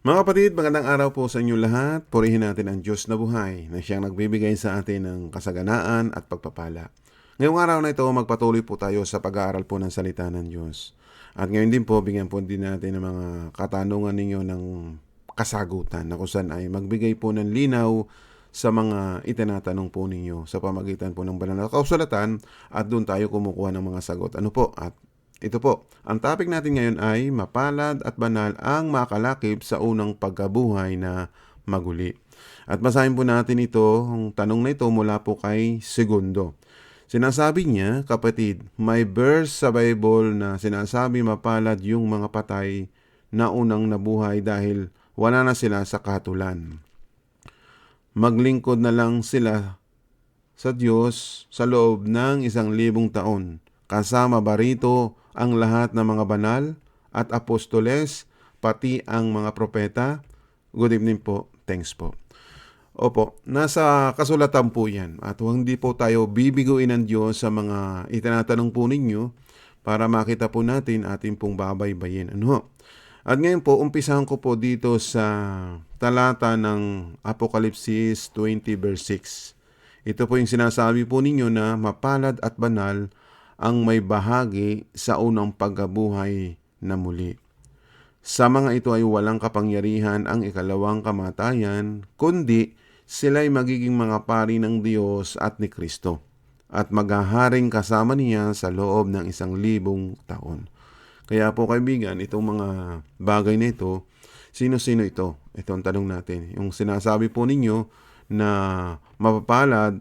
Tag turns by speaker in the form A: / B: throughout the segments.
A: Mga kapatid, magandang araw po sa inyo lahat. Purihin natin ang Diyos na buhay na siyang nagbibigay sa atin ng kasaganaan at pagpapala. Ngayong araw na ito, magpatuloy po tayo sa pag-aaral po ng salita ng Diyos. At ngayon din po, bigyan po din natin ng mga katanungan ninyo ng kasagutan na kung ay magbigay po ng linaw sa mga itinatanong po ninyo sa pamagitan po ng banal na kausulatan at doon tayo kumukuha ng mga sagot. Ano po? At ito po, ang topic natin ngayon ay mapalad at banal ang makalakip sa unang pagkabuhay na maguli. At basahin po natin ito, ang tanong na ito mula po kay Segundo. Sinasabi niya, kapatid, may verse sa Bible na sinasabi mapalad yung mga patay na unang nabuhay dahil wala na sila sa katulan. Maglingkod na lang sila sa Diyos sa loob ng isang libong taon. Kasama ba rito ang lahat ng mga banal at apostoles, pati ang mga propeta? Good evening po. Thanks po. Opo, nasa kasulatan po yan. At hindi po tayo bibiguin ng Diyos sa mga itinatanong po ninyo para makita po natin ating pong babaybayin. Ano? At ngayon po, umpisahan ko po dito sa talata ng Apokalipsis 20 verse 6. Ito po yung sinasabi po ninyo na mapalad at banal ang may bahagi sa unang pagkabuhay na muli. Sa mga ito ay walang kapangyarihan ang ikalawang kamatayan, kundi sila'y magiging mga pari ng Diyos at ni Kristo, at maghaharing kasama niya sa loob ng isang libong taon. Kaya po kaibigan, itong mga bagay na ito, sino-sino ito? Ito ang tanong natin. Yung sinasabi po ninyo na mapapalad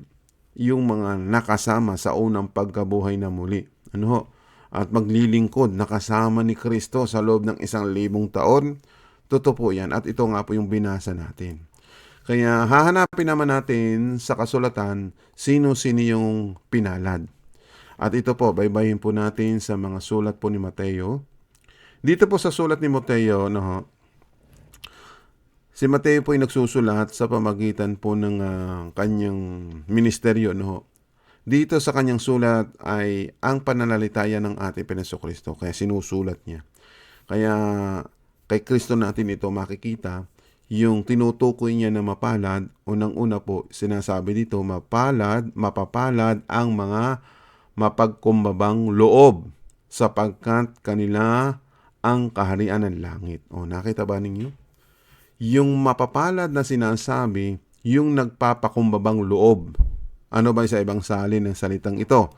A: yung mga nakasama sa unang pagkabuhay na muli. Ano ho? At maglilingkod nakasama ni Kristo sa loob ng isang libong taon. Totoo po yan. At ito nga po yung binasa natin. Kaya hahanapin naman natin sa kasulatan sino-sino yung pinalad. At ito po, baybayin po natin sa mga sulat po ni Mateo. Dito po sa sulat ni Mateo, no, Si Mateo po ay nagsusulat sa pamagitan po ng uh, kanyang ministeryo. No? Dito sa kanyang sulat ay ang pananalitayan ng ating Peneso Kristo. Kaya sinusulat niya. Kaya kay Kristo natin ito makikita yung tinutukoy niya na mapalad. Unang-una po, sinasabi dito, mapalad, mapapalad ang mga mapagkumbabang loob sapagkat kanila ang kaharian ng langit. O, nakita ba ninyo? Yung mapapalad na sinasabi, yung nagpapakumbabang loob. Ano ba sa ibang salin ng salitang ito?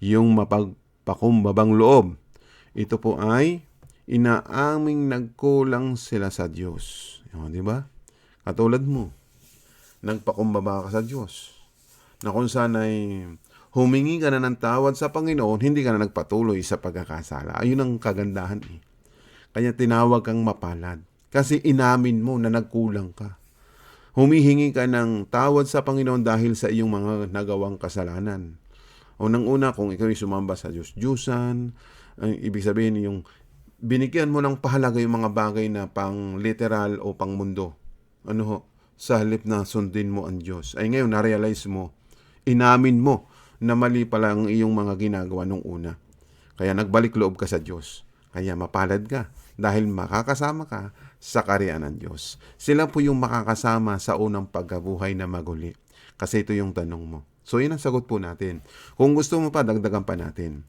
A: Yung mapagpakumbabang loob. Ito po ay inaaming nagkulang sila sa Diyos. Di ba? Katulad mo, nagpakumbaba ka sa Diyos. Na kung saan ay humingi ka na ng tawad sa Panginoon, hindi ka na nagpatuloy sa pagkakasala. Ayun ang kagandahan eh. Kanya tinawag kang mapalad. Kasi inamin mo na nagkulang ka. Humihingi ka ng tawad sa Panginoon dahil sa iyong mga nagawang kasalanan. Unang-una, kung ikaw ay sumamba sa Diyos-Diyusan, ang ibig sabihin yung binigyan mo ng pahalaga yung mga bagay na pang literal o pang mundo. Ano ho? Sa halip na sundin mo ang Diyos. Ay ngayon, na-realize mo, inamin mo na mali pala ang iyong mga ginagawa nung una. Kaya nagbalik loob ka sa Diyos. Kaya mapalad ka dahil makakasama ka sa kariyan ng Diyos. Sila po yung makakasama sa unang pagkabuhay na maguli. Kasi ito yung tanong mo. So, yun ang sagot po natin. Kung gusto mo pa, dagdagan pa natin.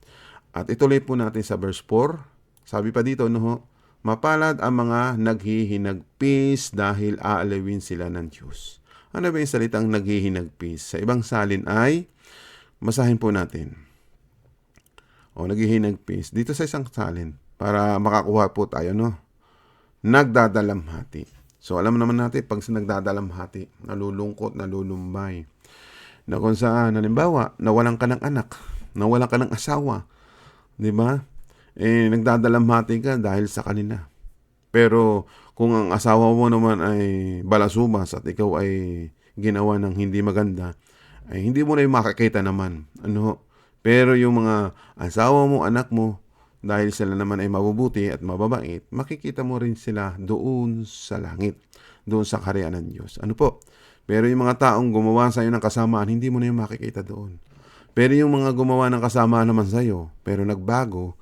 A: At ituloy po natin sa verse 4. Sabi pa dito, no, mapalad ang mga naghihinagpis dahil aalawin sila ng Diyos. Ano ba yung salitang naghihinagpis? Sa ibang salin ay, masahin po natin. O, naghihinagpis. Dito sa isang salin, para makakuha po tayo, no? nagdadalamhati. So alam naman natin, pag nagdadalamhati, nalulungkot, nalulumbay. Na kung saan, halimbawa, nawalan ka ng anak, nawalan ka ng asawa, di ba? Eh, nagdadalamhati ka dahil sa kanila. Pero kung ang asawa mo naman ay balasubas at ikaw ay ginawa ng hindi maganda, ay hindi mo na yung makakita naman. Ano? Pero yung mga asawa mo, anak mo, dahil sila naman ay mabubuti at mababait, makikita mo rin sila doon sa langit, doon sa karyaan ng Diyos. Ano po? Pero yung mga taong gumawa sa iyo ng kasamaan, hindi mo na yung makikita doon. Pero yung mga gumawa ng kasamaan naman sa iyo, pero nagbago,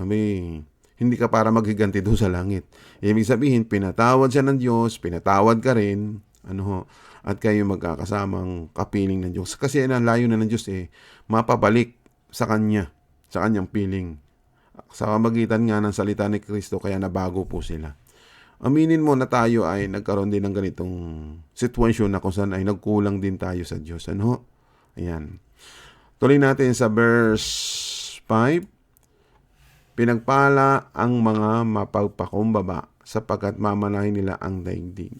A: may, Hindi ka para maghiganti doon sa langit. Ibig sabihin, pinatawad siya ng Diyos, pinatawad ka rin, ano ho, at kayo magkakasamang kapiling ng Diyos. Kasi ang layo na ng Diyos eh, mapabalik sa Kanya, sa Kanyang piling. Sa kamagitan nga ng salita ni Kristo, kaya nabago po sila. Aminin mo na tayo ay nagkaroon din ng ganitong sitwasyon na kung saan ay nagkulang din tayo sa Diyos. Ano? Ayan. Tuloy natin sa verse 5. Pinagpala ang mga mapagpakumbaba sapagkat mamanahin nila ang daigdig.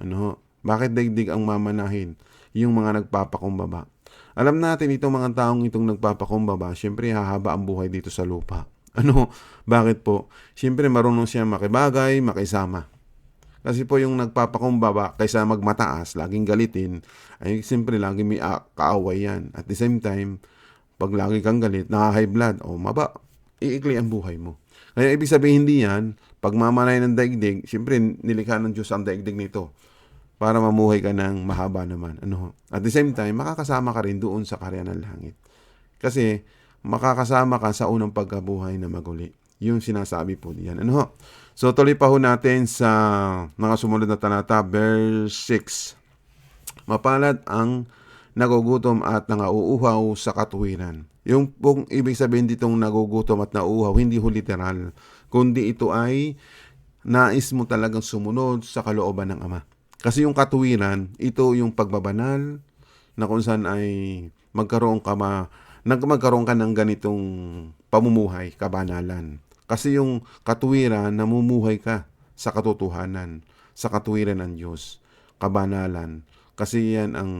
A: Ano? Bakit daigdig ang mamanahin? Yung mga nagpapakumbaba. Alam natin itong mga taong itong nagpapakumbaba, syempre hahaba ang buhay dito sa lupa. Ano? Bakit po? Syempre marunong siya makibagay, makisama. Kasi po yung nagpapakumbaba kaysa magmataas, laging galitin, ay siyempre lagi may kaaway yan. At the same time, pag lagi kang galit, nakaka-high blood, o maba, iikli ang buhay mo. Kaya ibig sabihin hindi yan, pag mamanay ng daigdig, siyempre nilikha ng Diyos ang daigdig nito para mamuhay ka ng mahaba naman. Ano? At the same time, makakasama ka rin doon sa karya ng langit. Kasi makakasama ka sa unang pagkabuhay na maguli. Yung sinasabi po diyan. Ano ho? So tuloy pa ho natin sa mga sumunod na talata, verse 6. Mapalad ang nagugutom at nangauuhaw sa katuwiran. Yung pong ibig sabihin ditong nagugutom at nauuhaw, hindi ho literal, kundi ito ay nais mo talagang sumunod sa kalooban ng Ama. Kasi yung katuwiran, ito yung pagbabanal na kung saan ay magkaroon ka ma, nag- magkaroon ka ng ganitong pamumuhay, kabanalan. Kasi yung katuwiran, namumuhay ka sa katotohanan, sa katuwiran ng Diyos, kabanalan. Kasi yan ang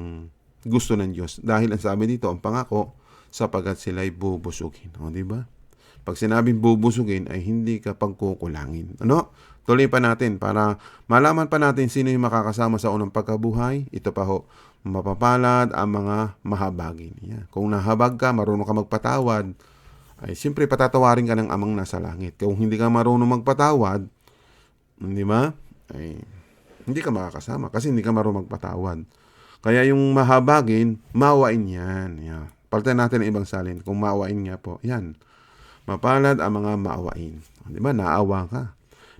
A: gusto ng Diyos. Dahil ang sabi dito, ang pangako, sapagat sila'y bubusugin. O, di ba? Pag sinabing bubusugin, ay hindi ka pagkukulangin. Ano? Tuloy pa natin para malaman pa natin sino yung makakasama sa unang pagkabuhay. Ito pa ho, mapapalad ang mga mahabagin. Yan. Kung nahabag ka, marunong ka magpatawad, ay siyempre patatawarin ka ng amang nasa langit. Kung hindi ka marunong magpatawad, di ba? Ay, hindi ka makakasama kasi hindi ka marunong magpatawad. Kaya yung mahabagin, mawain yan. yan. Palitan natin ang ibang salin. Kung mawain nga po, yan. Mapalad ang mga maawain. Di ba? Naawa ka.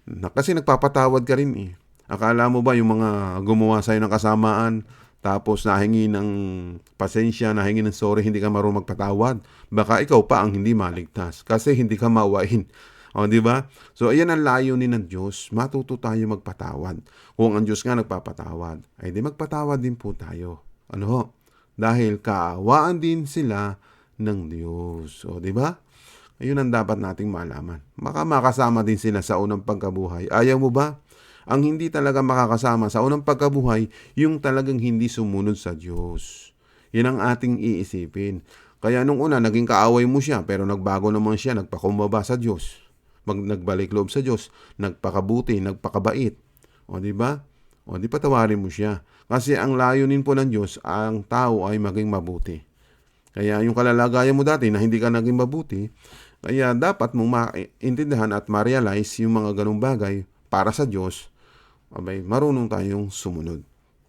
A: Na, kasi nagpapatawad ka rin eh. Akala mo ba yung mga gumawa sa'yo ng kasamaan, tapos nahingi ng pasensya, nahingi ng sorry, hindi ka marunong magpatawad. Baka ikaw pa ang hindi maligtas kasi hindi ka mawain. O, di ba? So, ayan ang layunin ng Diyos. Matuto tayo magpatawad. Kung ang Diyos nga nagpapatawad, ay di magpatawad din po tayo. Ano ho? Dahil kaawaan din sila ng Diyos. O, di ba? Ayun ang dapat nating malaman. Baka makasama din sila sa unang pagkabuhay. Ayaw mo ba? Ang hindi talaga makakasama sa unang pagkabuhay, yung talagang hindi sumunod sa Diyos. Yan ang ating iisipin. Kaya nung una, naging kaaway mo siya, pero nagbago naman siya, nagpakumbaba sa Diyos. Mag, nagbalik loob sa Diyos, nagpakabuti, nagpakabait. O di ba? O di patawarin mo siya. Kasi ang layunin po ng Diyos, ang tao ay maging mabuti. Kaya yung kalalagayan mo dati na hindi ka naging mabuti, kaya dapat mong maintindihan at ma-realize yung mga ganong bagay para sa Diyos, abay, marunong tayong sumunod.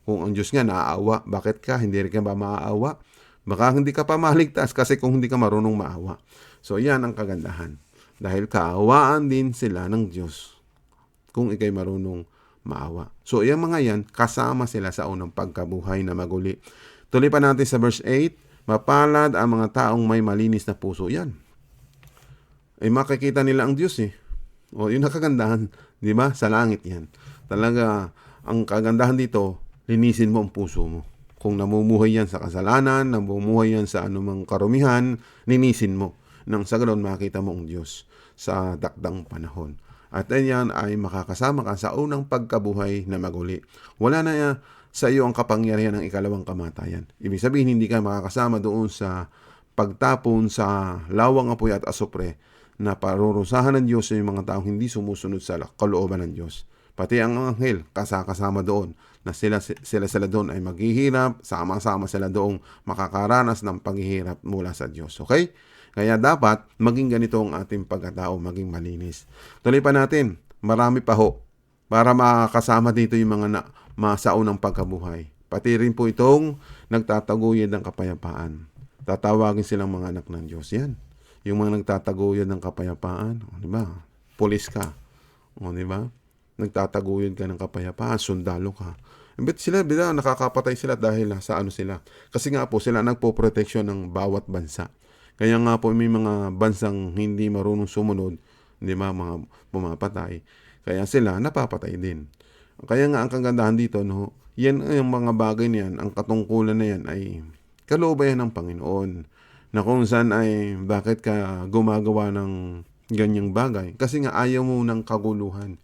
A: Kung ang Diyos nga naaawa, bakit ka? Hindi ka ba maaawa? Baka hindi ka pa maligtas kasi kung hindi ka marunong maawa. So, yan ang kagandahan. Dahil kaawaan din sila ng Diyos kung ikay marunong maawa. So, yung mga yan, kasama sila sa unang pagkabuhay na maguli. Tuloy pa natin sa verse 8, Mapalad ang mga taong may malinis na puso. Yan. Ay makikita nila ang Diyos eh. O, yun ang kagandahan. Di ba? Sa langit yan. Talaga, ang kagandahan dito, linisin mo ang puso mo. Kung namumuhay yan sa kasalanan, namumuhay yan sa anumang karumihan, linisin mo. Nang sa ganoon makita mo ang Diyos sa dakdang panahon. At yan ay makakasama ka sa unang pagkabuhay na maguli. Wala na sa iyo ang kapangyarihan ng ikalawang kamatayan. Ibig sabihin, hindi ka makakasama doon sa pagtapon sa lawang apoy at asupre na parurusahan ng Diyos sa mga taong hindi sumusunod sa kalooban ng Diyos. Pati ang anghel kasakasama doon na sila sila sila doon ay maghihirap, sama-sama sila doong makakaranas ng paghihirap mula sa Diyos. Okay? Kaya dapat maging ganito ang ating pagkatao, maging malinis. Tuloy pa natin, marami pa ho para makakasama dito yung mga na, masaunang pagkabuhay. Pati rin po itong nagtataguyod ng kapayapaan. Tatawagin silang mga anak ng Diyos. Yan. Yung mga nagtataguyod ng kapayapaan. Di ba? pulis ka. O, di ba? Nagtataguyod ka ng kapayapaan, sundalo ka. Imbit sila, bila, nakakapatay sila dahil sa ano sila. Kasi nga po, sila nagpo-proteksyon ng bawat bansa. Kaya nga po, may mga bansang hindi marunong sumunod, di ba, mga pumapatay. Kaya sila napapatay din. Kaya nga ang kagandahan dito, no, yan yung mga bagay niyan, ang katungkulan na yan ay kalooban ng Panginoon. Na kung saan ay bakit ka gumagawa ng ganyang bagay. Kasi nga ayaw mo ng kaguluhan.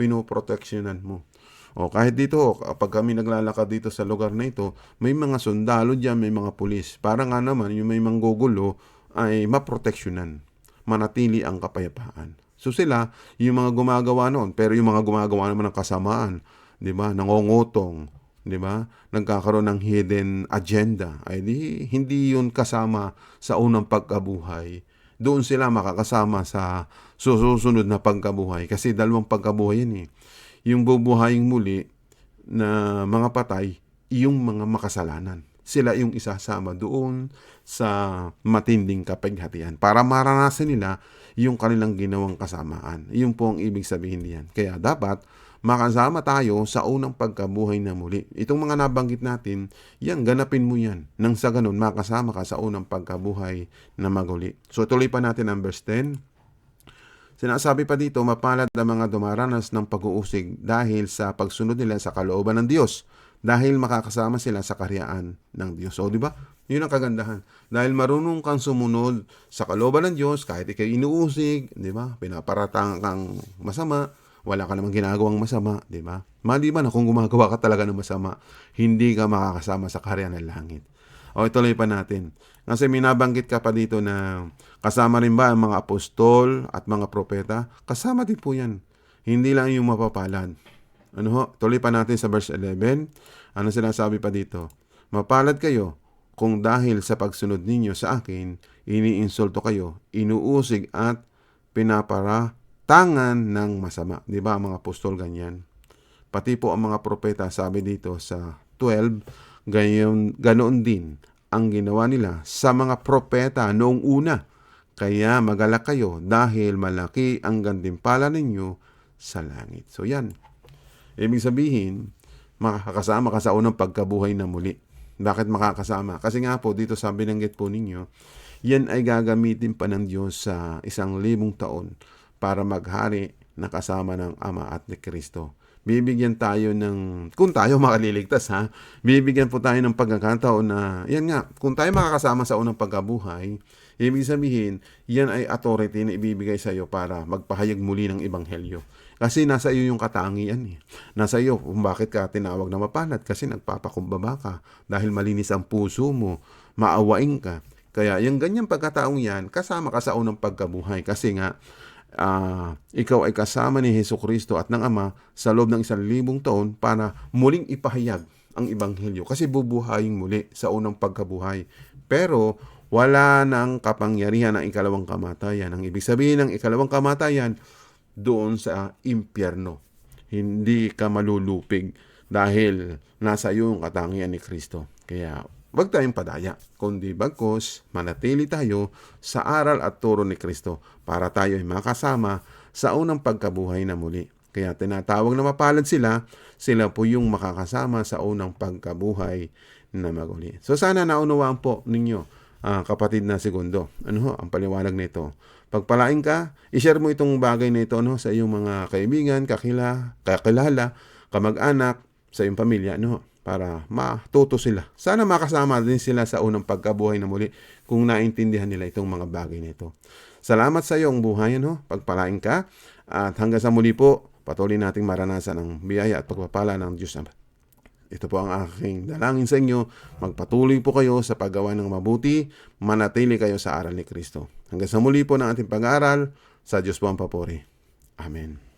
A: Pinoproteksyonan mo. O kahit dito, kapag kami naglalakad dito sa lugar na ito, may mga sundalo dyan, may mga pulis. Para nga naman, yung may manggugulo ay maproteksyonan. Manatili ang kapayapaan. So sila, yung mga gumagawa noon, pero yung mga gumagawa naman ng kasamaan, di ba, nangongotong, di ba, nagkakaroon ng hidden agenda, ay di, hindi yun kasama sa unang pagkabuhay. Doon sila makakasama sa susunod na pagkabuhay. Kasi dalawang pagkabuhay yan eh. Yung bubuhaying muli na mga patay, yung mga makasalanan. Sila yung isasama doon sa matinding kapighatian para maranasan nila yung kanilang ginawang kasamaan. Yun po ang ibig sabihin niyan. Kaya dapat makasama tayo sa unang pagkabuhay na muli. Itong mga nabanggit natin, yan, ganapin mo yan. Nang sa ganun, makasama ka sa unang pagkabuhay na maguli. So tuloy pa natin ang verse 10. Sinasabi pa dito, mapalad ang mga dumaranas ng pag-uusig dahil sa pagsunod nila sa kalooban ng Diyos. Dahil makakasama sila sa karyaan ng Diyos. O, di ba? Yun ang kagandahan. Dahil marunong kang sumunod sa kalooban ng Diyos, kahit ikay inuusig, di ba? Pinaparatang kang masama, wala ka namang ginagawang masama, di ba? Maliban na kung gumagawa ka talaga ng masama, hindi ka makakasama sa karyaan ng langit. O ituloy pa natin. Kasi minabanggit ka pa dito na kasama rin ba ang mga apostol at mga propeta? Kasama din po yan. Hindi lang yung mapapalad. Ano ho? Tuloy pa natin sa verse 11. Ano sinasabi pa dito? Mapalad kayo kung dahil sa pagsunod ninyo sa akin, iniinsulto kayo, inuusig at pinaparatangan ng masama. Di ba mga apostol ganyan? Pati po ang mga propeta, sabi dito sa 12, gayon, ganoon din ang ginawa nila sa mga propeta noong una. Kaya magalak kayo dahil malaki ang gantimpala ninyo sa langit. So yan. Ibig sabihin, makakasama ka sa unang pagkabuhay na muli. Bakit makakasama? Kasi nga po, dito sa binanggit po ninyo, yan ay gagamitin pa ng Diyos sa isang libong taon para maghari na kasama ng Ama at ni Kristo. Bibigyan tayo ng, kung tayo makaliligtas ha, bibigyan po tayo ng pagkakataon na, yan nga, kung tayo makakasama sa unang pagkabuhay, ibig sabihin, yan ay authority na ibibigay sa iyo para magpahayag muli ng Ebanghelyo. Kasi nasa iyo yung katangian eh. Nasa iyo kung bakit ka tinawag na mapalad kasi nagpapakumbaba ka dahil malinis ang puso mo, maawain ka. Kaya yung ganyang pagkataong yan, kasama ka sa unang pagkabuhay kasi nga uh, ikaw ay kasama ni Heso Kristo at ng Ama sa loob ng isang libong taon para muling ipahayag ang Ebanghelyo kasi bubuhayin muli sa unang pagkabuhay. Pero wala nang kapangyarihan ng ikalawang kamatayan. Ang ibig sabihin ng ikalawang kamatayan, doon sa impyerno. Hindi ka malulupig dahil nasa iyo yung katangian ni Kristo. Kaya Huwag tayong padaya, kundi bagkos manatili tayo sa aral at turo ni Kristo para tayo ay makasama sa unang pagkabuhay na muli. Kaya tinatawag na mapalad sila, sila po yung makakasama sa unang pagkabuhay na maguli. So sana naunawaan po ninyo, uh, kapatid na segundo, ano ho, ang paliwanag nito. Pagpalain ka, i-share mo itong bagay na ito no, sa iyong mga kaibigan, kakila, kakilala, kamag-anak, sa iyong pamilya. No? Para matuto sila. Sana makasama din sila sa unang pagkabuhay na muli kung naintindihan nila itong mga bagay na ito. Salamat sa iyong buhay, no? pagpalain ka. At hanggang sa muli po, patuloy nating maranasan ang biyaya at pagpapala ng Diyos. Ito po ang aking dalangin sa inyo. Magpatuloy po kayo sa paggawa ng mabuti. Manatili kayo sa aral ni Kristo. Hanggang sa muli po ng ating pag-aaral. Sa Diyos po ang papuri. Amen.